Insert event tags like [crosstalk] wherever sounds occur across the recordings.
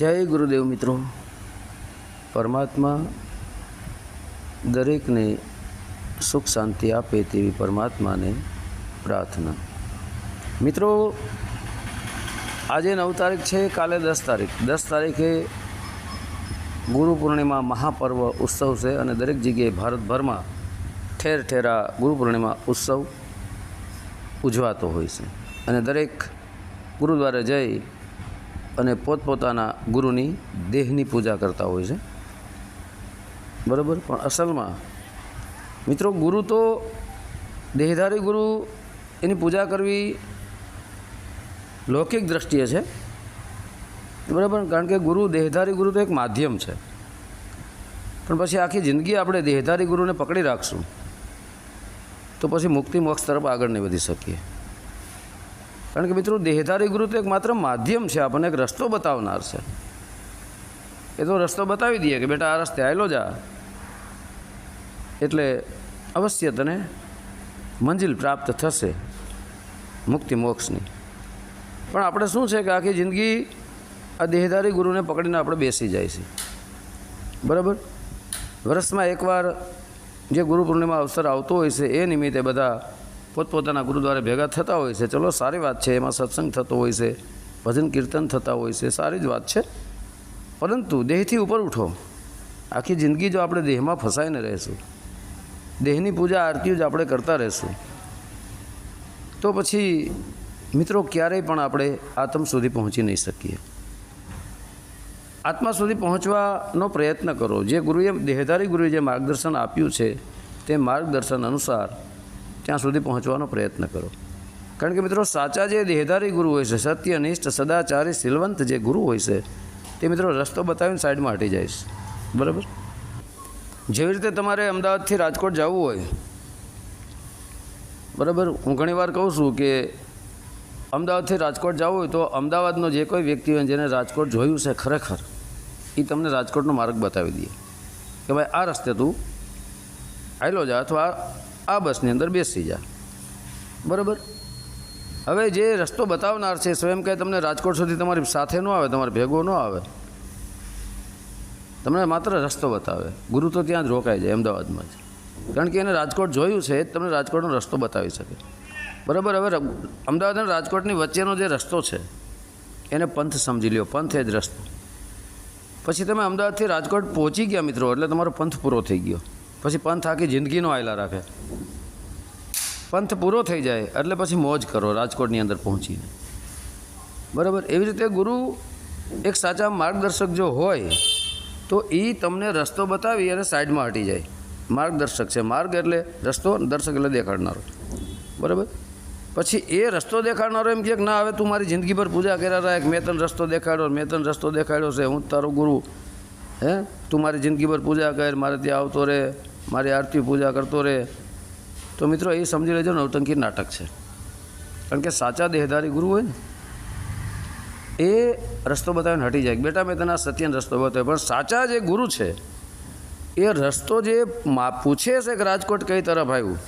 જય ગુરુદેવ મિત્રો. પરમાત્મા દરેકને સુખ શાંતિ આપે તેવી પરમાત્માને પ્રાર્થના. મિત્રો, આજે નવ તારીખ છે, કાલે દસ તારીખ. દસ તારીખે ગુરુ પૂર્ણિમા મહાપર્વ ઉત્સવ છે અને દરેક જગ્યાએ ભારતભરમાં ઠેર ઠેર આ ગુરુ પૂર્ણિમા ઉત્સવ ઉજવાતો હોય છે. અને દરેક ગુરુદ્વારે જઈ અને પોતપોતાના ગુરુની દેહની પૂજા કરતા હોય છે. બરાબર? પણ અસલમાં, મિત્રો, ગુરુ તો દેહધારી ગુરુ, એની પૂજા કરવી લૌકિક દ્રષ્ટિએ છે. બરાબર? કારણ કે ગુરુ દેહધારી ગુરુ તો એક માધ્યમ છે. પણ પછી આખી જિંદગી આપણે દેહધારી ગુરુને પકડી રાખશું. તો પછી મુક્તિ મોક્ષ તરફ આગળ નહીં વધી શકીએ. કારણ કે મિત્રો, દેહધારી ગુરુ તો એક માત્ર માધ્યમ છે, આપણને એક રસ્તો બતાવનાર છે. એ તો રસ્તો બતાવી દઈએ કે બેટા આ રસ્તે આવેલો જા. એટલે અવશ્ય તને મંજિલ પ્રાપ્ત થશે, મુક્તિ મોક્ષની. પણ આપણે શું છે કે આખી જિંદગી આ દેહધારી ગુરુને પકડીને આપણે બેસી જાય છે. બરાબર? વર્ષમાં એકવાર જે ગુરુ પૂર્ણિમા અવસર આવતો હોય છે, એ નિમિત્તે બધા પોતપોતાના ગુરુદ્વારે ભેગા થતા હોય છે. ચલો, સારી વાત છે. એમાં સત્સંગ થતો હોય છે. ભજન કીર્તન થતા હોય છે. સારી જ વાત છે. પરંતુ દેહથી ઉપર ઉઠો. આખી જિંદગી જો આપણે દેહમાં ફસાઈને રહેશું, દેહની પૂજા, આરતીઓ જ આપણે કરતા રહેશું, તો પછી મિત્રો ક્યારેય પણ આપણે આત્મ સુધી પહોંચી નહીં શકીએ. આત્મા સુધી પહોંચવાનો પ્રયત્ન કરો. જે ગુરુએ, દેહધારી ગુરુએ જે માર્ગદર્શન આપ્યું છે, તે માર્ગદર્શન અનુસાર ત્યાં સુધી પહોંચવાનો પ્રયત્ન કરો. કારણ કે મિત્રો, સાચા જે દેહધારી ગુરુ હોય છે, સત્યનિષ્ઠ, સદાચારી શિલવંત જે ગુરુ હોય છે, તે મિત્રો રસ્તો બતાવીને સાઈડમાં હટી જાય છે. બરાબર? જેવી રીતે તમારે અમદાવાદથી રાજકોટ જવું હોય, બરાબર? હું ઘણીવાર કહું છું કે અમદાવાદથી રાજકોટ જવું હોય તો અમદાવાદનો જે કોઈ વ્યક્તિ હોય જેને રાજકોટ જોયું છે ખરેખર એ તમને રાજકોટનો માર્ગ બતાવી દે. કે ભાઈ, આ રસ્તે તું આવેલો જા અથવા આ બસની અંદર બેસી જા. બરાબર? હવે જે રસ્તો બતાવનાર છે સ્વયં કહે તમને રાજકોટ સુધી તમારી સાથે ન આવે, તમારે ભેગો ન આવે. તમને માત્ર રસ્તો બતાવે. ગુરુ તો ત્યાં જ રોકાય જાય અમદાવાદમાં જ. કારણ કે એને રાજકોટ જોયું છે તમને રાજકોટનો રસ્તો બતાવી શકે. બરાબર? હવે અમદાવાદ અને રાજકોટની વચ્ચેનો જે રસ્તો છે, એને પંથ સમજી લ્યો. પંથ એ જ રસ્તો. પછી તમે અમદાવાદથી રાજકોટ પહોંચી ગયા મિત્રો, એટલે તમારો પંથ પૂરો થઈ ગયો. પછી પંથ આખી જિંદગીનો આયલા રાખે. પંથ પૂરો થઈ જાય એટલે પછી મોજ કરો રાજકોટની અંદર પહોંચીને. બરાબર? એવી રીતે ગુરુ એક સાચા માર્ગદર્શક જો હોય, તો એ તમને રસ્તો બતાવી અને સાઈડમાં હટી જાય. માર્ગદર્શક છે. માર્ગ એટલે રસ્તો, દર્શક એટલે દેખાડનારો. બરાબર? પછી એ રસ્તો દેખાડનારો એમ કે ના, હવે તું મારી જિંદગી પર પૂજા કર્યા રાખ. મેં તને રસ્તો દેખાડ્યો, મેં તને રસ્તો દેખાડ્યો છે. હું તારો ગુરુ. હે? તું મારી જિંદગી પર પૂજા કર, મારે ત્યાં આવતો રહે. મારી આરતી પૂજા કરતો રહે. તો મિત્રો એ સમજી લેજો નવટંકી નાટક છે. કારણ કે સાચા દેહધારી ગુરુ હોય ને, એ રસ્તો બતાવીને હટી જાય. બેટા, મેં તને સત્યનો રસ્તો બતાવ્યો, પણ સાચા જે ગુરુ છે, એ રસ્તો જે મા, પૂછે છે કે રાજકોટ કઈ તરફ આવ્યું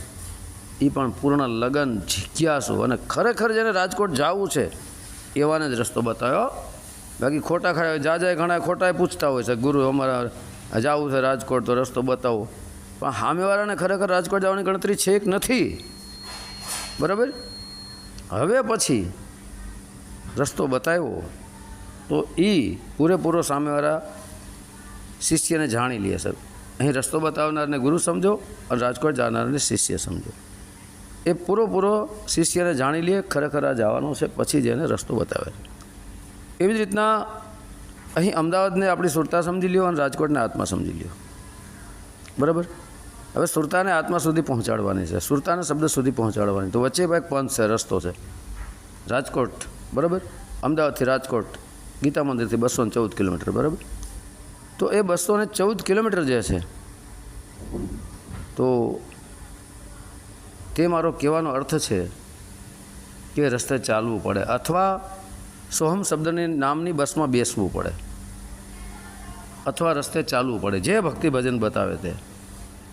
એ પણ પૂર્ણ લગન, જિજ્ઞાસુ અને ખરેખર જેને રાજકોટ જવું છે, એવાને જ રસ્તો બતાવ્યો. બાકી ખોટા ખરા જા જાય ઘણા ખોટા પૂછતા હોય છે, ગુરુ અમારા જવું છે રાજકોટ, તો રસ્તો બતાવો. પણ સામેવાળાને ખરેખર રાજકોટ જવાની ગણતરી છે કે નથી? બરાબર? હવે પછી રસ્તો બતાવ્યો તો એ પૂરેપૂરો સામેવાળા શિષ્યને જાણી લે સર અહીં રસ્તો બતાવનારને ગુરુ સમજો અને રાજકોટ જનારને શિષ્ય સમજો. એ પૂરો શિષ્યને જાણી લે, ખરેખર આ જવાનો છે, પછી જ એને રસ્તો બતાવે એવી જ રીતના અહીં અમદાવાદને આપણી સુરતા સમજી લ્યો અને રાજકોટને આત્મા સમજી લ્યો. બરાબર? હવે સુરતાને આત્મા સુધી પહોંચાડવાની છે. સુરતાને શબ્દ સુધી પહોંચાડવાની. તો વચ્ચે એક પંથ છે, રસ્તો છે. રાજકોટ, બરાબર? અમદાવાદથી રાજકોટ, ગીતા મંદિરથી બસો ચૌદ કિલોમીટર, બરાબર? તો એ બસો ને ચૌદ કિલોમીટર જે છે, તો તે મારો કહેવાનો અર્થ છે કે રસ્તે ચાલવું પડે અથવા સોહમ શબ્દની નામની બસમાં બેસવું પડે. અથવા રસ્તે ચાલવું પડે. જે ભક્તિ ભજન બતાવે તે.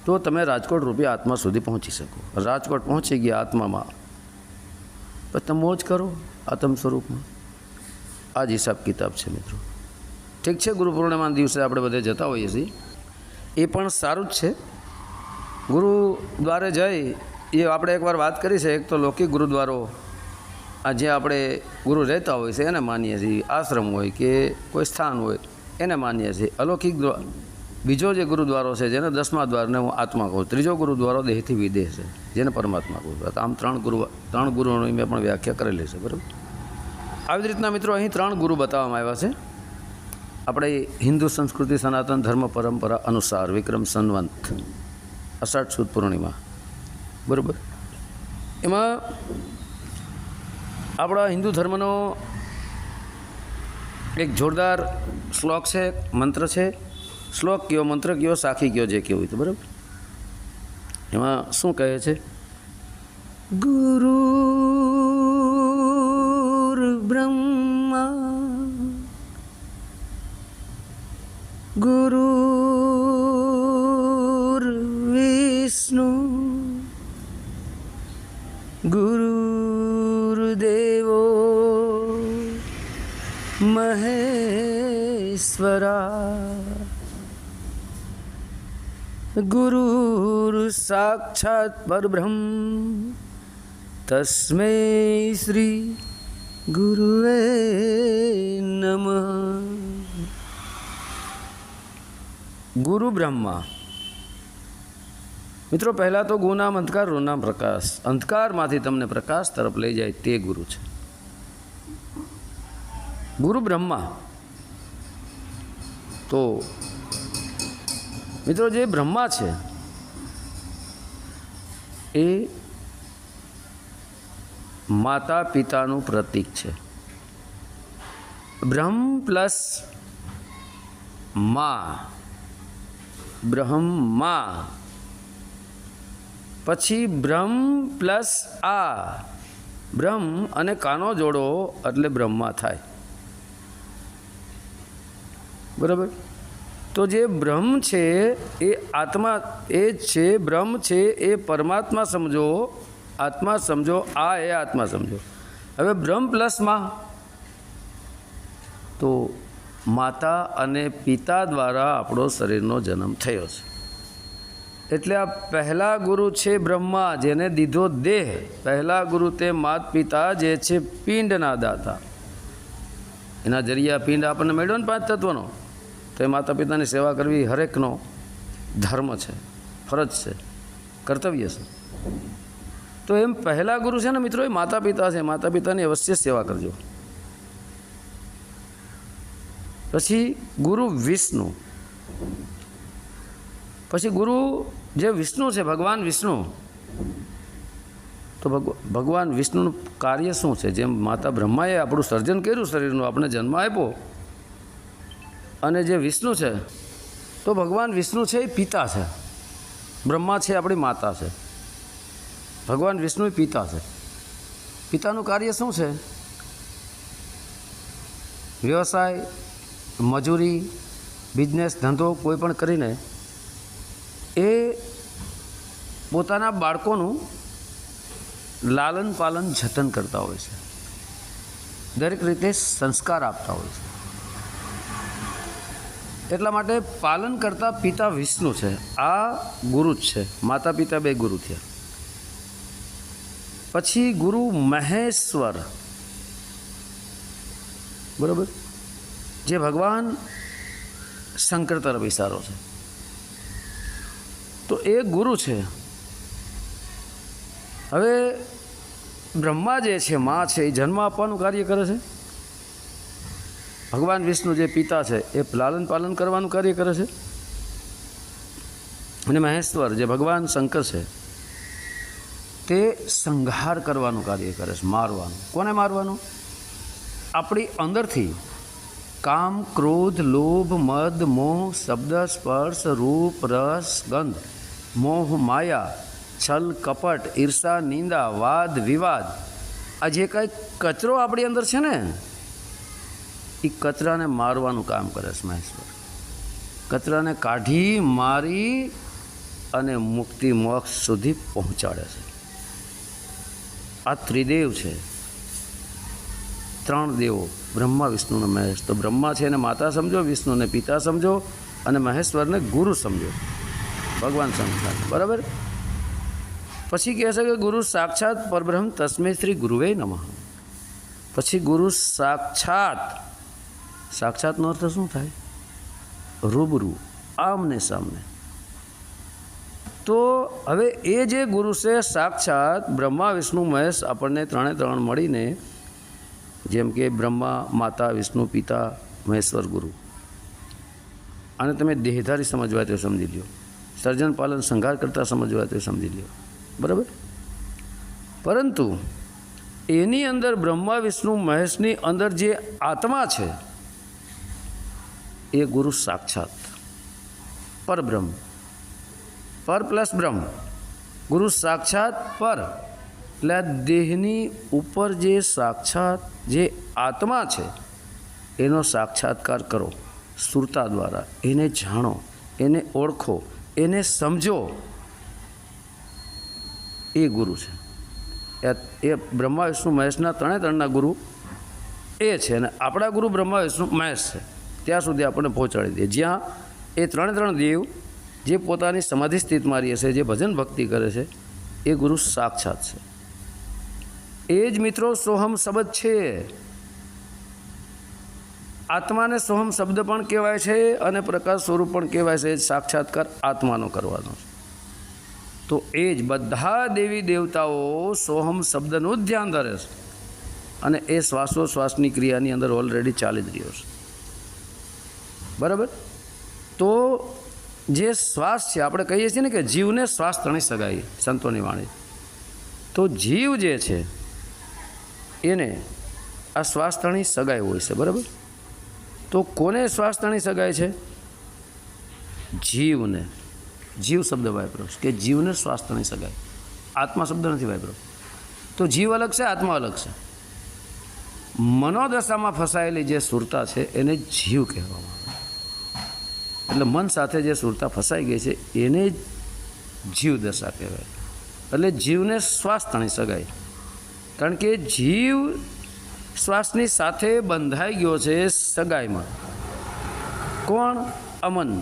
તો તમે રાજકોટ રૂપી આત્મા સુધી પહોંચી શકો. રાજકોટ પહોંચી ગયા આત્મામાં. પછી તમે મોજ કરો આત્મ સ્વરૂપમાં. આ જ હિસાબ કિતાબ છે મિત્રો. ઠીક છે, ગુરુ પૂર્ણિમાના દિવસે આપણે બધે જતા હોઈએ છીએ. એ પણ સારું જ છે. ગુરુ દ્વારે જઈ, એ આપણે એકવાર વાત કરી છે, એક તો લૌકિક ગુરુદ્વારો, આ જે આપણે ગુરુ રહેતા હોય છે, એને માનીએ છીએ. આશ્રમ હોય કે કોઈ સ્થાન હોય, એને માનીએ છીએ. અલૌકિક બીજો જે ગુરુદ્વારો છે, જેને દસમા દ્વારને હું આત્મા કહું ત્રીજો ગુરુદ્વારો દેહથી વિદેહ છે, જેને પરમાત્મા કહું આમ ત્રણ ગુરુ, ત્રણ ગુરુઓની મેં પણ વ્યાખ્યા કરેલી છે, બરાબર? આવી રીતના મિત્રો, અહીં ત્રણ ગુરુ બતાવવામાં આવ્યા છે. આપણે હિન્દુ સંસ્કૃતિ, સનાતન ધર્મ, પરંપરા અનુસાર વિક્રમ સંવંત, અષાઢ સુદ પૂર્ણિમા, બરાબર? એમાં આપણા હિન્દુ ધર્મનો એક જોરદાર શ્લોક છે, મંત્ર છે શ્લોક કયો, મંત્ર કયો, સાખી કયો, જે કયો હોય તો, બરાબર? એમાં શું કહે છે? ગુરુ બ્રહ્મા ગુરુ ગુરુર્વિષ્ણુ ગુરુદેવો મહેશ્વરા ગુરુર સાક્ષાત પરબ્રહ્મ તસ્મે શ્રી ગુરુવે નમઃ ગુરુ બ્રહ્મા મિત્રો પહેલાં તો ગુનામ અંધકાર રૂનામ પ્રકાશ. અંધકારમાંથી તમને પ્રકાશ તરફ લઈ જાય તે ગુરુ છે. ગુરુ બ્રહ્મા. તો મિત્રો, જે બ્રહ્મા છે, એ માતા પિતાનું પ્રતીક છે. બ્રહ્મ પ્લસ મા, બ્રહ્મા. પછી બ્રહ્મ પ્લસ આ, બ્રહ્મ અને કાનો જોડો એટલે બ્રહ્મા થાય. બરાબર? તો જે બ્રહ્મ છે, એ આત્મા, એ જ છે, બ્રહ્મ છે, એ પરમાત્મા સમજો, આત્મા સમજો, આ એ આત્મા સમજો. હવે બ્રહ્મ પ્લસમાં તો માતા અને પિતા દ્વારા આપણો શરીરનો જન્મ થયો છે. એટલે આ પહેલા ગુરુ છે બ્રહ્મા, જેને દીધો દેહ, પહેલા ગુરુ તે માત પિતા જે છે પિંડના દાતા. એના જરિયા પિંડ આપણને મળ્યો ને પાંચ તત્વનો? તો એ માતા પિતાની સેવા કરવી હરેકનો ધર્મ છે, ફરજ છે, કર્તવ્ય છે. તો એમ પહેલા ગુરુ છે ને મિત્રો એ માતા પિતા છે માતા પિતાની અવશ્ય સેવા કરજો. પછી ગુરુ વિષ્ણુ. પછી ગુરુ જે વિષ્ણુ છે, ભગવાન વિષ્ણુ. તો ભગવ- ભગવાન વિષ્ણુનું કાર્ય શું છે? જેમ માતા બ્રહ્માએ આપણું સર્જન કર્યું, શરીરનું આપણે જન્મ આપ્યો અને જે વિષ્ણુ છે, તો ભગવાન વિષ્ણુ છે એ પિતા છે. બ્રહ્મા છે આપણી માતા છે. ભગવાન વિષ્ણુ એ પિતા છે. પિતાનું કાર્ય શું છે? વ્યવસાય, મજૂરી, બિઝનેસ, ધંધો કોઈ પણ કરીને એ પોતાના બાળકોનું લાલન પાલન જતન કરતા હોય છે. દરેક રીતે સંસ્કાર આપતા હોય છે. એટલા માટે પાલન કરતા પિતા વિષ્ણુ છે. આ ગુરુ જ છે. માતા પિતા બે ગુરુ થયા. પછી ગુરુ મહેશ્વર. બરાબર? જે ભગવાન શંકર તરફ ઇશારો છે. તો એ ગુરુ છે. હવે બ્રહ્મા જે છે, મા છે, એ જન્મ આપવાનું કાર્ય કરે છે? ભગવાન વિષ્ણુ જે પિતા છે, એ લાલન પાલન કરવાનું કાર્ય કરે છે? અને મહેશ્વર જે ભગવાન શંકર છે, તે સંહાર કરવાનું કાર્ય કરે છે, મારવાનું. કોને મારવાનું? આપણી અંદરથી કામ, ક્રોધ, લોભ, મદ, મોહ, શબ્દ, સ્પર્શ, રૂપ, રસ, ગંધ, મોહ, માયા, છલ, કપટ, ઈર્ષા, નિંદા, વાદ, વિવાદ. આ જે કાંઈ કચરો આપણી અંદર છે ને એ કચરાને મારવાનું કામ કરે છે મહેશ્વર. કચરાને કાઢી મારી અને મુક્તિ મોક્ષ સુધી પહોંચાડે છે. આ ત્રિદેવ છે. ત્રણ દેવો. બ્રહ્મા વિષ્ણુનો મહેશ. તો બ્રહ્મા છે એને માતા સમજો વિષ્ણુને પિતા સમજો અને મહેશ્વરને ગુરુ સમજો. ભગવાન સમજા બરાબર? પછી કહે છે કે ગુરુ સાક્ષાત પરબ્રહ્મ તસ્મે શ્રી ગુરુવે નમઃ. પછી ગુરુ સાક્ષાત સાક્ષાતનો અર્થ શું થાય? રૂબરૂ, આમને સામને. તો હવે એ જે ગુરુ છે, સાક્ષાત બ્રહ્મા, વિષ્ણુ, મહેશ આપણને ત્રણે ત્રણ મળીને જેમ કે બ્રહ્મા, માતા, વિષ્ણુ, પિતા, મહેશ્વર ગુરુ. આને તમે દેહધારી સમજવા તે સમજી લ્યો. સર્જન પાલન સંઘાર કરતાં સમજવા તે સમજી લ્યો. બરાબર? પરંતુ એની અંદર બ્રહ્મા, વિષ્ણુ, મહેશની અંદર જે આત્મા છે એ ગુરુ સાક્ષાત. પરબ્રહ્મ પર પ્લસ બ્રહ્મ. ગુરુ સાક્ષાત પર. એટલે દેહની ઉપર જે સાક્ષાત, જે આત્મા છે, એનો સાક્ષાત્કાર કરો. સુરતા દ્વારા. એને જાણો, એને ઓળખો, એને સમજો. એ ગુરુ છે. એ- બ્રહ્મા, વિષ્ણુ, મહેશના ત્રણે ત્રણના ગુરુ એ છે. અને આપણા ગુરુ બ્રહ્મા, વિષ્ણુ, મહેશ છે. ત્યાં સુધી આપણને પહોંચાડી દે. જ્યાં એ ત્રણે ત્રણ દેવ જે પોતાની સમાધિ સ્થિતિમાં રહે છે, જે ભજન ભક્તિ કરે છે, એ ગુરુ સાક્ષાત છે. એ જ મિત્રો સોહમ શબ્દ છે. આત્માને સોહમ શબ્દ પણ કહેવાય છે અને પ્રકાશ સ્વરૂપ પણ કહેવાય છે સાક્ષાત્કાર આત્માનો કરવાનો છે. તો એ જ બધા દેવી દેવતાઓ સોહમ શબ્દનું જ ધ્યાન ધરે છે. અને એ શ્વાસોશ્વાસની ક્રિયાની અંદર ઓલરેડી ચાલી જ રહ્યો છે. બરાબર? તો જે શ્વાસ છે આપણે કહીએ છીએ ને કે જીવને શ્વાસ તણી સગાઈ, સંતોની વાણી. તો જીવ જે છે, એને આ શ્વાસ તણી સગાઈ હોય છે, બરાબર? તો કોને શ્વાસ તણી સગાય છે? જીવને. જીવ શબ્દ વાપરો કે જીવને શ્વાસ તણી સગાય આત્મા શબ્દ નથી વાપરો. તો જીવ અલગ છે, આત્મા અલગ છે. મનોદશામાં ફસાયેલી જે સુરતા છે એને જીવ કહેવામાં એટલે મન સાથે જે સુરતા ફસાઈ ગઈ છે, એને જ જીવ દશા કહેવાય. એટલે જીવને શ્વાસ તણી શકાય. કારણ કે જીવ શ્વાસની સાથે બંધાઈ ગયો છે સગાઈમાં. કોણ? અમન.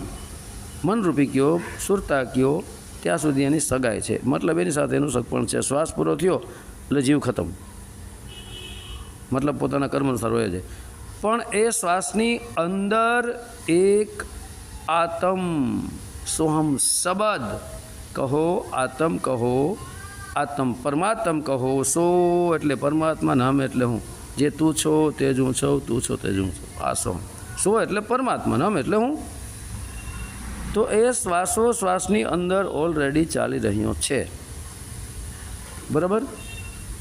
મનરૂપી કયો, સુરતા કયો, ત્યાં સુધી એની સગાઈ છે. મતલબ એની સાથે એનું સગપણ છે. શ્વાસ પૂરો થયો, એટલે જીવ ખતમ. મતલબ પોતાના કર્મ હોય છે. પણ એ શ્વાસની અંદર એક આતમ સોહમ શબદ કહો આતમ કહો આતમ પરમાત્મ કહો સો એટલે પરમાત્મા નામ એટલે હું. જે તું છો તે જ હું છું, તું છો તે જ હું છું. આ સોહમ સો એટલે પરમાત્મા નામ એટલે હું. તો એ શ્વાસો શ્વાસની અંદર ઓલરેડી ચાલી રહ્યો છે. બરાબર?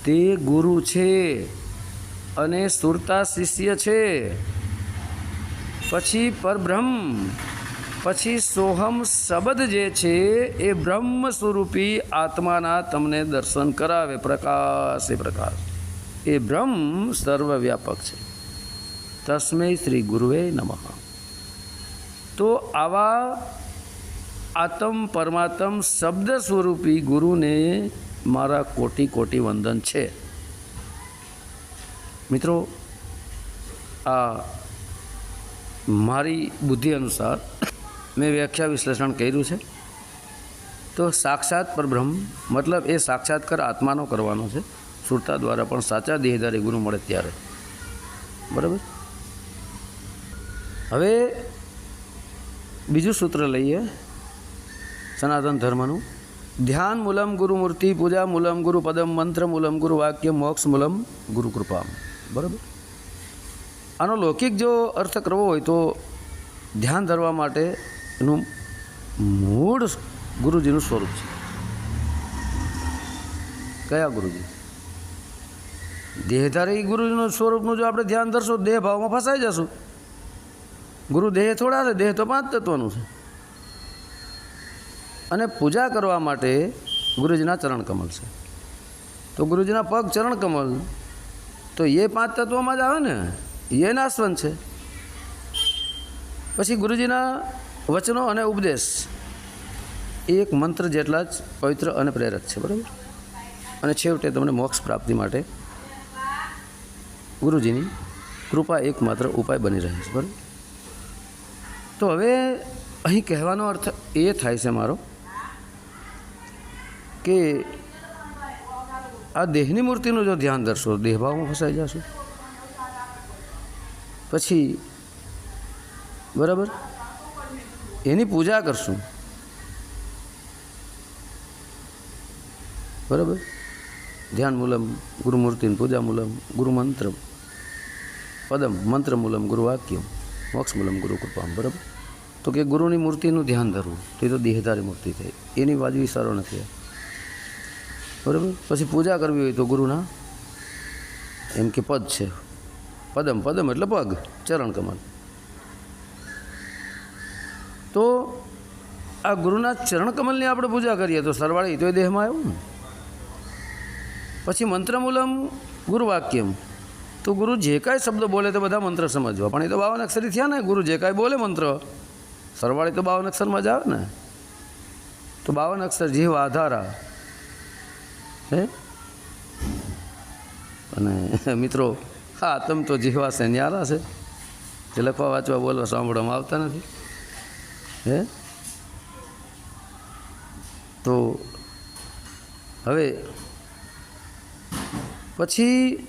તે ગુરુ છે અને સુરતા શિષ્ય છે. પછી પરબ્રહ્મ. પછી સોહમ શબ્દ જે છે એ બ્રહ્મ સ્વરૂપી આત્માના તમને દર્શન કરાવે. પ્રકાશ, એ પ્રકાશ. એ બ્રહ્મ સર્વવ્યાપક છે. તસ્મૈ શ્રી ગુરુવે નમઃ. તો આવા આત્મ પરમાત્મ શબ્દ સ્વરૂપી ગુરુને મારા કોટી કોટી વંદન છે. મિત્રો, આ મારી બુદ્ધિ અનુસાર મેં વ્યાખ્યા વિશ્લેષણ કર્યું છે. તો સાક્ષાત પરબ્રહ્મ મતલબ એ સાક્ષાત્કાર આત્માનો કરવાનો છે. સુરતા દ્વારા પણ સાચા દેહધારી ગુરુ મળે ત્યારે. બરાબર? હવે બીજું સૂત્ર લઈએ, સનાતન ધર્મનું. ધ્યાન મૂલમ ગુરુમૂર્તિ પૂજા મૂલમ ગુરુ પદમ મંત્ર મૂલમ ગુરુ વાક્ય મોક્ષ મૂલમ ગુરુ કૃપા બરાબર? આનો લૌકિક જો અર્થ કરવો હોય તો ધ્યાન ધરવા માટે એનું મૂળ ગુરુજીનું સ્વરૂપ છે. કયા ગુરુજી? દેહધારી ગુરુજીનું સ્વરૂપનું જો આપણે ધ્યાન ધરશું, દેહ ભાવમાં ફસાઈ જશું. ગુરુ દેહ થોડા છે, દેહ તો પાંચ તત્વનું છે. અને પૂજા કરવા માટે ગુરુજીના ચરણ કમલ છે. તો ગુરુજીના પગ ચરણ કમલ તો એ પાંચ તત્વોમાં જ આવે ને? એ નાશવંત છે. પછી ગુરુજીના વચનો અને ઉપદેશ એક મંત્ર જેટલા જ પવિત્ર અને પ્રેરક છે, બરાબર? અને છેવટે તમને મોક્ષ પ્રાપ્તિ માટે ગુરુજીની કૃપા એકમાત્ર ઉપાય બની રહે છે, બરાબર? તો હવે અહીં કહેવાનો અર્થ એ થાય છે મારો કે આ દેહની મૂર્તિનું જો ધ્યાન ધરશો, દેહભાવમાં ફસાઈ જશો. પછી બરાબર? એની પૂજા કરશું. બરાબર? ધ્યાન મૂલમ, ગુરુમૂર્તિની પૂજા મૂલમ, ગુરુમંત્ર, પદમ, મંત્ર મૂલમ, ગુરુવાક્યમ, મોક્ષ મૂલમ, ગુરુકૃપામ, બરાબર? તો કે ગુરુની મૂર્તિનું ધ્યાન ધરવું. તો એ તો દેહધારી મૂર્તિ થઈ. એની વાજવી સારો નથી. બરાબર? પછી પૂજા કરવી હોય તો ગુરુના, એમ કે પદ છે. પદમ પદમ એટલે પગ. ચરણ કમલ તો આ ગુરુના ચરણ કમલની આપણે પૂજા કરીએ તો સરવાળી તો એ દેહમાં આવ્યું ને. પછી મંત્રમૂલમ ગુરુવાક્યમ. તો ગુરુ જે કાંઈ શબ્દ બોલે તો બધા મંત્ર સમજવા. પણ એ તો બાવન અક્ષરી થયા ને, ગુરુ જે કાંઈ બોલે મંત્ર. સરવાળી તો બાવન અક્ષરમાં જ આવે ને. તો બાવન અક્ષર જીવ આધારા. હે? અને [laughs] મિત્રો, હા, તમ તો જીવા છે ન્યારા છે. જે લખવા વાંચવા બોલવા સાંભળવામાં આવતા નથી. હે તો હવે પછી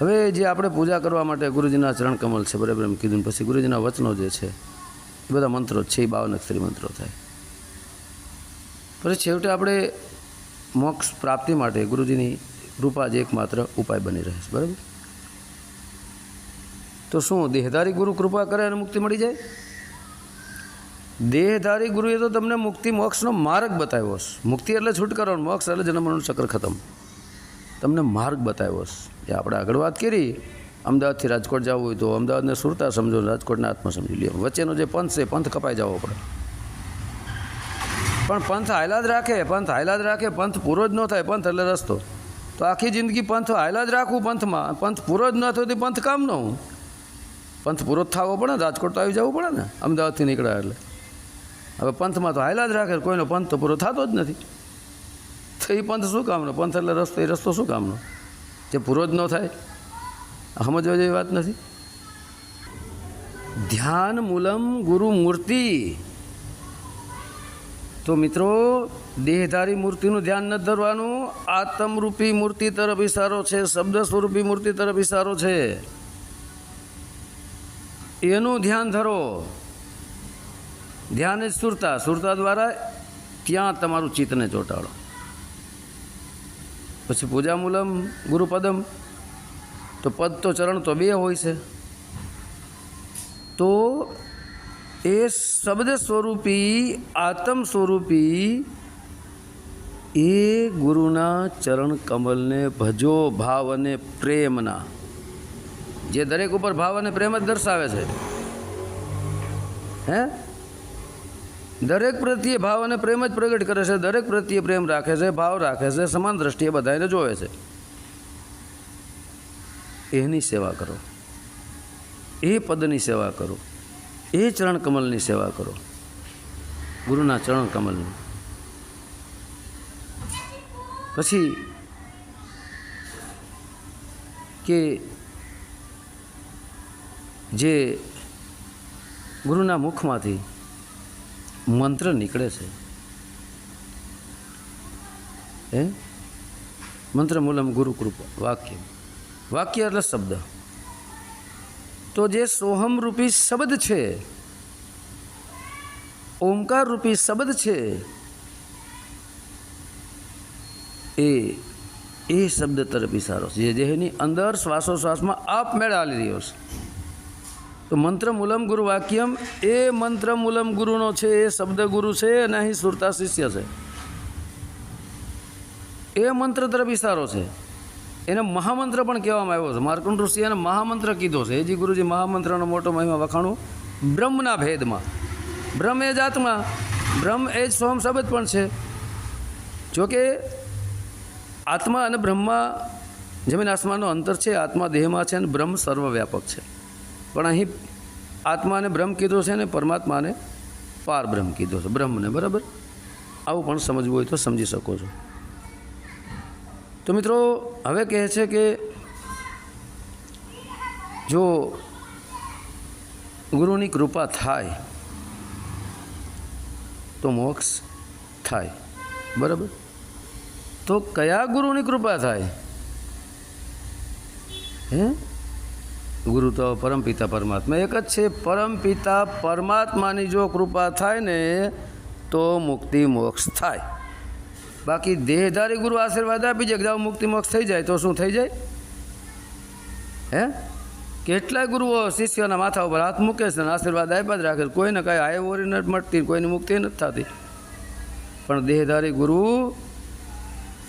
હવે જે આપણે પૂજા કરવા માટે ગુરુજીના ચરણ કમલ છે, બરાબર એમ કીધું પછી ગુરુજીના વચનો જે છે, એ બધા મંત્રો છે, એ બાવન અક્ષરી મંત્રો થાય. પછી છેવટે આપણે મોક્ષ પ્રાપ્તિ માટે ગુરુજીની કૃપા જ એકમાત્ર ઉપાય બની રહે છે, બરાબર? તો શું, દેહધારી ગુરુ કૃપા કરે અને મુક્તિ મળી જાય? દેહધારી ગુરુએ તો તમને મુક્તિ મોક્ષનો માર્ગ બતાવ્યો છે. મુક્તિ એટલે છૂટકારો, મોક્ષ એટલે જન્મનું ચક્ર ખતમ. તમને માર્ગ બતાવ્યો છે. એ આપણે આગળ વાત કરી. અમદાવાદથી રાજકોટ જવું હોય તો અમદાવાદને સુરતા સમજો રાજકોટને આત્મા સમજી લ્યો. વચ્ચેનો જે પંથ છે પંથ કપાઈ જવો પડે. પણ પંથ હાયલા જ રાખે, પંથ હાયલા જ રાખે, પંથ પૂરો જ ન થાય, પંથ એટલે રસ્તો. તો આખી જિંદગી પંથ હાયલા જ રાખવું પંથમાં. પંથ પૂરો જ ન થયો તો પંથ કામ ન હું? પંથ પૂરો જ થવો પડે રાજકોટ તો આવી જવું પડે ને? અમદાવાદથી નીકળ્યા એટલે. હવે પંથમાં તો હાયલા જ રાખે, કોઈનો પંથ તો પૂરો થતો જ નથી. તો એ પંથ શું કામનો? પંથ એટલે રસ્તો એ રસ્તો શું કામનો? જે પૂરો જ ન થાય, સમજવા જેવી વાત નથી. ધ્યાન મૂલમ ગુરુ મૂર્તિ. તો મિત્રો, દેહધારી મૂર્તિનું ધ્યાન ન ધરવાનું, આત્મરૂપી મૂર્તિ તરફ ઇશારો છે શબ્દ સ્વરૂપી મૂર્તિ તરફ ઇશારો છે. એનું ધ્યાન ધરો. ધ્યાન જ સુરતા. સુરતા દ્વારા ત્યાં તમારું ચિત્તને ચોંટાડો. પછી પૂજા મૂલમ ગુરુપદમ, તો પદ તો ચરણ તો બે હોય છે. તો એ શબ્દ સ્વરૂપી, આત્મ સ્વરૂપી, એ ગુરુના ચરણ કમલને ભજો ભાવ અને પ્રેમના. જે દરેક ઉપર ભાવ અને પ્રેમ જ દર્શાવે છે. હે? દરેક પ્રત્યે ભાવ અને પ્રેમ જ પ્રગટ કરે છે. દરેક પ્રત્યે પ્રેમ રાખે છે, ભાવ રાખે છે, સમાન દ્રષ્ટિએ બધાને જોવે છે. એની સેવા કરો. એ પદની સેવા કરો. એ ચરણ કમલની સેવા કરો. ગુરુના ચરણ કમલની. પછી કે જે ગુરુના મુખમાંથી મંત્ર નીકળે છે. હે? મંત્ર મૂલમ ગુરુ કૃપા વાક્ય. વાક્ય એટલે શબ્દ. તો જે સોહમ રૂપી શબ્દ છે, ઓમકાર રૂપી શબ્દ છે, એ એ શબ્દ તરફ ઇશારો છે. જે જેની અંદર શ્વાસોશ્વાસમાં આપમેળે આવી રહ્યો છે. તો મંત્ર મૂલમ ગુરુ વાક્યમ, એ મંત્ર મૂલમ ગુરુનો છે, એ શબ્દ ગુરુ છે અને અહીં સુરતા શિષ્ય છે. એ મંત્ર તરફ ઇશારો છે. એને મહામંત્ર પણ કહેવામાં આવ્યો છે. માર્કુંડ ઋષિ એને મહામંત્ર કીધો છે. હેજી ગુરુજી, મહામંત્રનો મોટો મહિમા વખાણું. બ્રહ્મના ભેદમાં. બ્રહ્મ એ જ આત્મા બ્રહ્મ એ જ સોમ શબ્દ પણ છે. જોકે આત્મા અને બ્રહ્મા જમીન આસમાનનો અંતર છે, આત્મા દેહમાં છે અને બ્રહ્મ સર્વવ્યાપક છે. પણ અહીં આત્માને બ્રહ્મ કીધો છે ને, પરમાત્માને પાર બ્રહ્મ કીધો છે. બ્રહ્મને, બરાબર? આવું પણ સમજવું હોય તો સમજી શકો છો. તો મિત્રો, હવે કહે છે કે જો ગુરુની કૃપા થાય, તો મોક્ષ થાય. બરાબર? તો કયા ગુરુની કૃપા થાય? હે? ગુરુ તો પરમપિતા પરમાત્મા. એક જ છે, પરમપિતા પરમાત્માની જો કૃપા થાય ને, તો મુક્તિ મોક્ષ થાય. બાકી દેહધારી ગુરુ આશીર્વાદ આપી જાય જાઓ મુક્તિ મોક્ષ થઈ જાય, તો શું થઈ જાય? હે? કેટલાય ગુરુઓ શિષ્યના માથા ઉપર હાથ મૂકે છે આશીર્વાદ આપ્યા જ રાખે કોઈને કાંઈ આયવોરી નથી મળતી, કોઈની મુક્તિ નથી થતી. પણ દેહધારી ગુરુ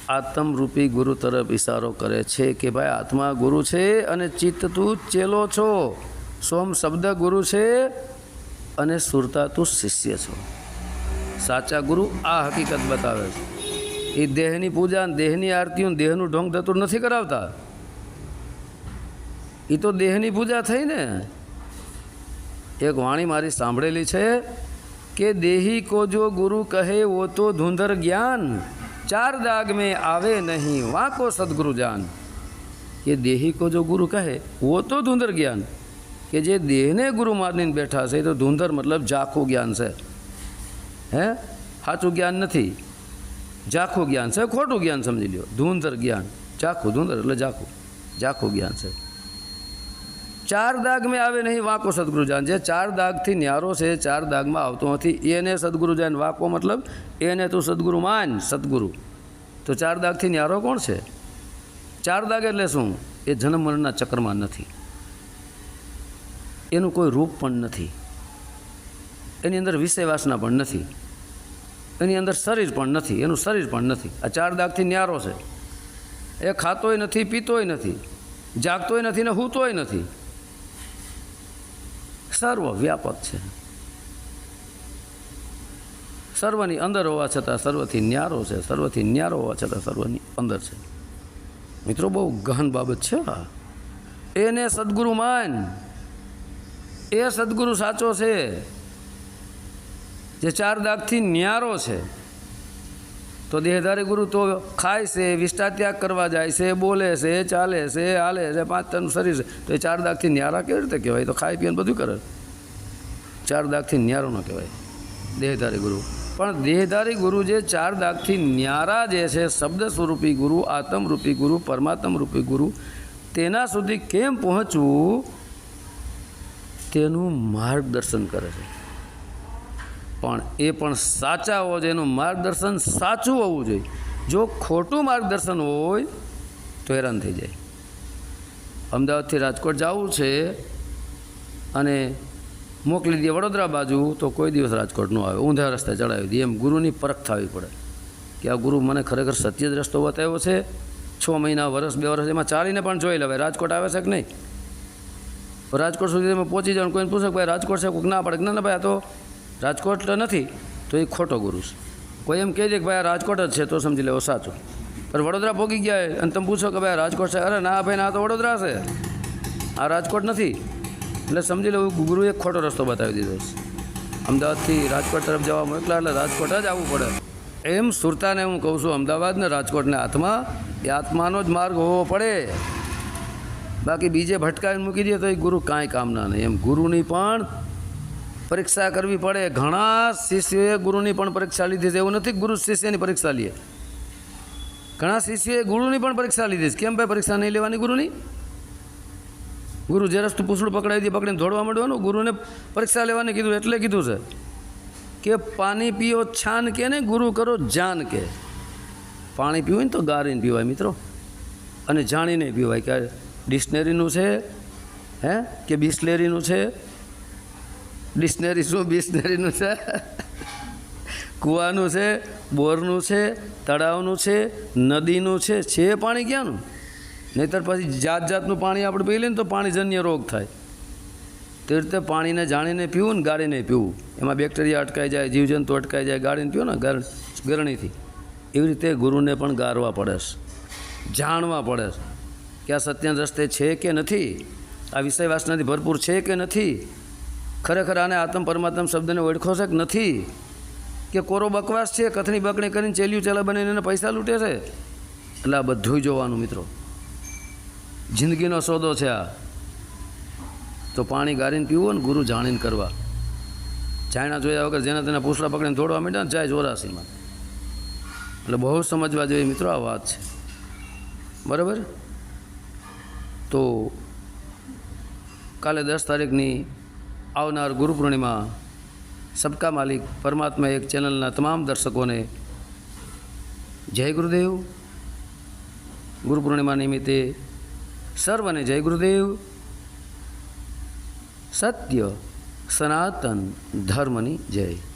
આત્મરૂપી ગુરુ તરફ ઇશારો કરે છે કે ભાઈ આત્મા ગુરુ છે અને ચિત્ત તું ચેલો છો. સોમ શબ્દ ગુરુ છે અને સુરતા તું શિષ્ય છો. સાચા ગુરુ આ હકીકત બતાવે છે. એ દેહની પૂજા દેહની આરતીઓ દેહનું ઢોંગ ધતુર નથી કરાવતા. એ તો દેહની પૂજા થઈ ને. એક વાણી મારી સાંભળેલી છે કે દેહી કો જો ગુરુ કહે વો તો ધુંધર જ્ઞાન. ચાર દાગ में આવે નહીં વાંકો સદગુરુ જાન કે દેહી કો જો ગુરુ કહે વો તો ધુંધર જ્ઞાન કે જે દેહને ગુરુ માનીને બેઠા છે એ તો ધુંધર મતલબ ઝાખું જ્ઞાન છે હે સાચું જ્ઞાન નથી ઝાખું જ્ઞાન છે ખોટું જ્ઞાન સમજી લ્યો ધૂંધર જ્ઞાન ઝાખું ધૂંધર એટલે ઝાખું ઝાખું જ્ઞાન છે ચાર દાગ મેં આવે નહીં વાંકો સદગુરુ જાન જે ચાર દાગથી ન્યારો છે, ચાર દાગમાં આવતો નથી. એને સદગુરુ જાન વાંકો મતલબ એને તું સદગુરુ માન, સદગુરુ. તો ચાર દાગથી ન્યારો કોણ છે? ચાર દાગ એટલે શું? એ જન્મ મરણના ચક્રમાં નથી. એનું કોઈ રૂપ પણ નથી. એની અંદર વિષય વાસના પણ નથી. એની અંદર શરીર પણ નથી. એનું શરીર પણ નથી. આ ચાર દાગથી ન્યારો છે. એ ખાતોય નથી, પીતોય નથી. જાગતોય નથી ને હૂતોય નથી. સર્વ વ્યાપક છે. સર્વની અંદર હોવા છતાં સર્વથી ન્યારો છે, સર્વથી ન્યારો હોવા છતાં સર્વની અંદર છે. મિત્રો, બહુ ગહન બાબત છે એને સદગુરુ માન. એ સદગુરુ સાચો છે. જે ચાર દાગથી ન્યારો છે. તો દેહધારી ગુરુ તો ખાય છે વિષ્ટા ત્યાગ કરવા જાય છે, બોલે છે, ચાલે છે, હાલે છે, પાંચ તન શરીર છે. તો એ ચાર દાગથી ન્યારા કેવી રીતે કહેવાય? તો ખાય, પીને બધું કરે. ચાર દાગથી ન્યારો ન કહેવાય. દેહધારી ગુરુ. પણ દેહધારી ગુરુ જે ચાર દાગથી ન્યારા જે છે, શબ્દ સ્વરૂપી ગુરુ, આત્મરૂપી ગુરુ પરમાત્મ રૂપી ગુરુ, તેના સુધી કેમ પહોંચવું? તેનું માર્ગદર્શન કરે છે. પણ એ પણ સાચા હોવા જોઈએ, એનું માર્ગદર્શન સાચું હોવું જોઈએ. જો ખોટું માર્ગદર્શન હોય, તો હેરાન થઈ જાય. અમદાવાદથી રાજકોટ જવું છે અને મોકલી દઈએ વડોદરા બાજુ, તો કોઈ દિવસ રાજકોટ ન આવે. ઊંધા રસ્તે ચડાવી દે. એમ ગુરુની પરખ થવી પડે કે આ ગુરુ મને ખરેખર સત્ય જ રસ્તો બતાવ્યો છે. છ મહિના, વર્ષ, બે વર્ષ એમાં ચાલીને પણ જોઈ લેવાય. રાજકોટ આવે છે કે નહીં? રાજકોટ સુધી તમે પહોંચી જાઓ કોઈને પૂછો ભાઈ રાજકોટ છે કોઈક ના પડે. ના ભાઈ, આ તો રાજકોટ નથી, તો એ ખોટો ગુરુ છે. કોઈ એમ કહે છે કે ભાઈ આ રાજકોટ જ છે, તો સમજી લેવો સાચું. પણ વડોદરા પોગી ગયા અને તમે પૂછો કે ભાઈ રાજકોટ છે, અરે ના ભાઈ, ના તો વડોદરા છે. આ રાજકોટ નથી. એટલે સમજી લેવું ગુરુએ ખોટો રસ્તો બતાવી દીધો છે. અમદાવાદથી રાજકોટ તરફ જવા મોકલા એટલે રાજકોટ જ આવવું પડે. એમ સુરતાને હું કહું છું અમદાવાદ ને રાજકોટને હાથમાં, એ આત્માનો જ માર્ગ હોવો પડે. બાકી બીજે ભટકાવીને મૂકી દે તો એ ગુરુ કાંઈ કામના નહીં. એમ ગુરુની પણ પરીક્ષા કરવી પડે. ઘણા શિષ્યોએ ગુરુની પણ પરીક્ષા લીધી છે. એવું નથી ગુરુ શિષ્યની પરીક્ષા લે. ઘણા શિષ્યોએ ગુરુની પણ પરીક્ષા લીધી છે. કેમ ભાઈ પરીક્ષા નહીં લેવાની ગુરુની? ગુરુ જે રસ્તું પૂછડું પકડાવી દે, પકડીને દોડવા માંડવાનું. ગુરુને પરીક્ષા લેવાની કીધું, એટલે કીધું છે કે પાણી પીઓ, છાન કે ને ગુરુ કરો, જાન કે. પાણી પીવું ને તો ગારીને પીવાય મિત્રો. અને જાણીને પીવાય કે ડિક્શનરીનું છે, હે? કે બિસ્લેરીનું છે? ડિક્શનરી શું બિસ્લેરીનું છે? કૂવાનું છે, બોરનું છે, તળાવનું છે, નદીનું છે છે પાણી ક્યાંનું? નહીંતર પછી જાત જાતનું પાણી આપણે પી લઈએ ને તો પાણીજન્ય રોગ થાય. તે રીતે પાણીને જાણીને પીવું ને ગાળીને પીવું. એમાં બેક્ટેરિયા અટકાઈ જાય, જીવજંતુ અટકાઈ જાય, ગાળીને પીવું ને ગર, ગરણીથી. એવી રીતે ગુરુને પણ ગારવા પડે જાણવા પડે કે આ સત્યના રસ્તે છે કે નથી? આ વિષય વાસનાથી ભરપૂર છે કે નથી? ખરેખર આને આત્મ પરમાત્મ શબ્દને ઓળખો છે કે નથી? કે કોરો બકવાસ છે, કથની બકણી કરીને ચેલ્યું ચેલા બનીને એને પૈસા લૂંટે છે? એટલે આ બધું જોવાનું મિત્રો. જિંદગીનો સોદો છે આ. તો પાણી ગારીને પીવું ને ગુરુ જાણીને કરવા. ચાઇના જોયા વગર જેને તેના પૂછડા પકડીને દોડવા માંડ્યા જાય જોરાસીમાં. એટલે બહુ સમજવા જોઈએ મિત્રો આ વાત છે. બરાબર? તો કાલે દસ તારીખની આવનાર ગુરુ પૂર્ણિમા સબકા માલિક પરમાત્મા એક ચેનલના તમામ દર્શકોને જય ગુરુદેવ. ગુરુ પૂર્ણિમા નિમિત્તે સર્વને જય ગુરુદેવ. સત્ય સનાતન ધર્મની જય.